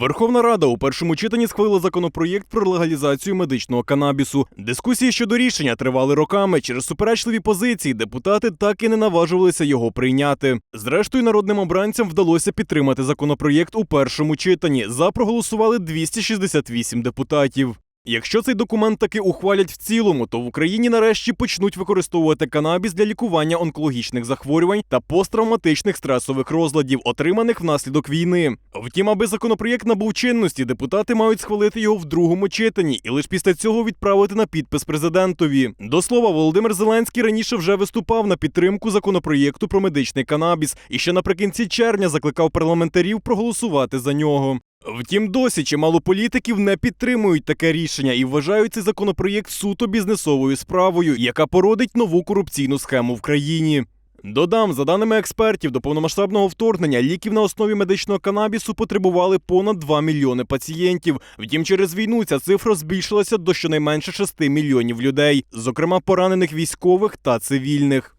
Верховна Рада у першому читанні схвалила законопроєкт про легалізацію медичного канабісу. Дискусії щодо рішення тривали роками. Через суперечливі позиції депутати так і не наважувалися його прийняти. Зрештою, народним обранцям вдалося підтримати законопроєкт у першому читанні. За проголосували 268 депутатів. Якщо цей документ таки ухвалять в цілому, то в Україні нарешті почнуть використовувати канабіс для лікування онкологічних захворювань та посттравматичних стресових розладів, отриманих внаслідок війни. Втім, аби законопроєкт набув чинності, депутати мають схвалити його в другому читанні і лише після цього відправити на підпис президентові. До слова, Володимир Зеленський раніше вже виступав на підтримку законопроєкту про медичний канабіс і ще наприкінці червня закликав парламентарів проголосувати за нього. Втім, досі чимало політиків не підтримують таке рішення і вважають цей законопроєкт суто бізнесовою справою, яка породить нову корупційну схему в країні. Додам, за даними експертів, до повномасштабного вторгнення ліків на основі медичного канабісу потребували понад 2 мільйони пацієнтів. Втім, через війну ця цифра збільшилася до щонайменше 6 мільйонів людей, зокрема поранених військових та цивільних.